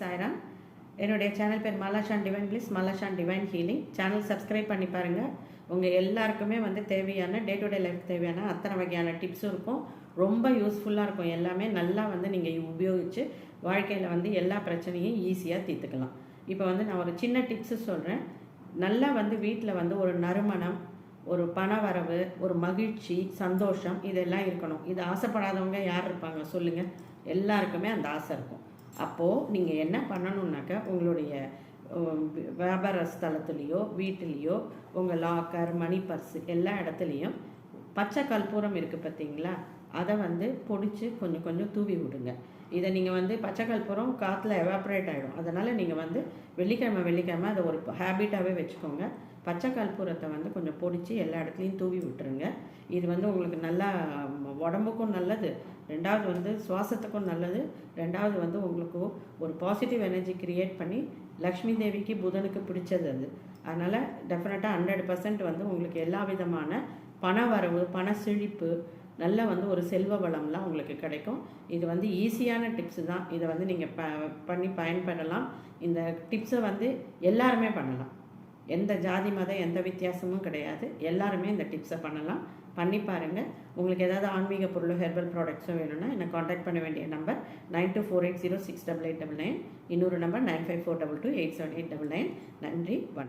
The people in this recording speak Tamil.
சாய்ராம். என்னுடைய சேனல் பேர் Malashan divine please Malashan divine healing channel subscribe பண்ணி பாருங்கள் உங்கள் எல்லாருக்குமே வந்து தேவையான டே டு டே லைஃப் தேவையான அத்தனை வகையான டிப்ஸும் இருக்கும். ரொம்ப யூஸ்ஃபுல்லாக இருக்கும். எல்லாமே நல்லா வந்து நீங்கள் உபயோகித்து வாழ்க்கையில் வந்து எல்லா பிரச்சனையும் ஈஸியாக தீர்த்துக்கலாம். இப்போ வந்து நான் ஒரு சின்ன டிப்ஸு சொல்கிறேன் நல்லா வந்து வீட்டில் வந்து ஒரு நறுமணம் ஒரு பண வரவு ஒரு மகிழ்ச்சி சந்தோஷம் இதெல்லாம் இருக்கணும். இது ஆசைப்படாதவங்க யார் இருப்பாங்க? சொல்லுங்கள் எல்லாருக்குமே அந்த ஆசை இருக்கும். அப்போது நீங்கள் என்ன பண்ணணுன்னாக்கா உங்களுடைய வியாபார ஸ்தலத்துலேயோ வீட்டிலேயோ உங்கள் லாக்கர் மணி பர்ஸு எல்லா இடத்துலையும் பச்சை கற்பூரம் இருக்குது பார்த்தீங்களா அதை வந்து பொடிச்சு கொஞ்சம் கொஞ்சம் தூவி விடுங்க. இதை நீங்கள் வந்து பச்சை கற்பூரம் காற்றுல எவாப்ரேட் ஆகிடும் அதனால் நீங்கள் வந்து வெள்ளிக்கிழமை வெள்ளிக்கிழமை அதை ஒரு ஹேபிட்டாகவே வச்சுக்கோங்க. பச்சை கற்பூரத்தை வந்து கொஞ்சம் பொடிச்சு எல்லா இடத்துலையும் தூவி விட்டுருங்க. இது வந்து உங்களுக்கு நல்லா உடம்புக்கும் நல்லது. ரெண்டாவது வந்து சுவாசத்துக்கும் நல்லது. ரெண்டாவது வந்து உங்களுக்கு ஒரு பாசிட்டிவ் எனர்ஜி கிரியேட் பண்ணி லக்ஷ்மி தேவிக்கு புதனுக்கு பிடிச்சது அது. அதனால் டெஃபினட்டாக ஹண்ட்ரட் பர்சன்ட் வந்து உங்களுக்கு எல்லா விதமான பண வரவு பண செழிப்பு நல்ல வந்து ஒரு செல்வ வளம்லாம் உங்களுக்கு கிடைக்கும். இது வந்து ஈஸியான டிப்ஸு தான். இதை வந்து நீங்கள் ப பண்ணி பயன்படலாம். இந்த டிப்ஸை வந்து எல்லாருமே பண்ணலாம். எந்த ஜாதி மதம் எந்த வித்தியாசமும் கிடையாது. எல்லாருமே இந்த டிப்ஸை பண்ணலாம். பண்ணி பாருங்கள் உங்களுக்கு ஏதாவது ஆன்மீக பொருள் ஹெர்பல் ப்ராடக்ட்ஸோ வேணும்னா என்னை காண்டாக்ட் பண்ண வேண்டிய number nine two four eight zero six double eight double nine இன்னொரு number nine five four double two eight seven eight double nine நன்றி வணக்கம்.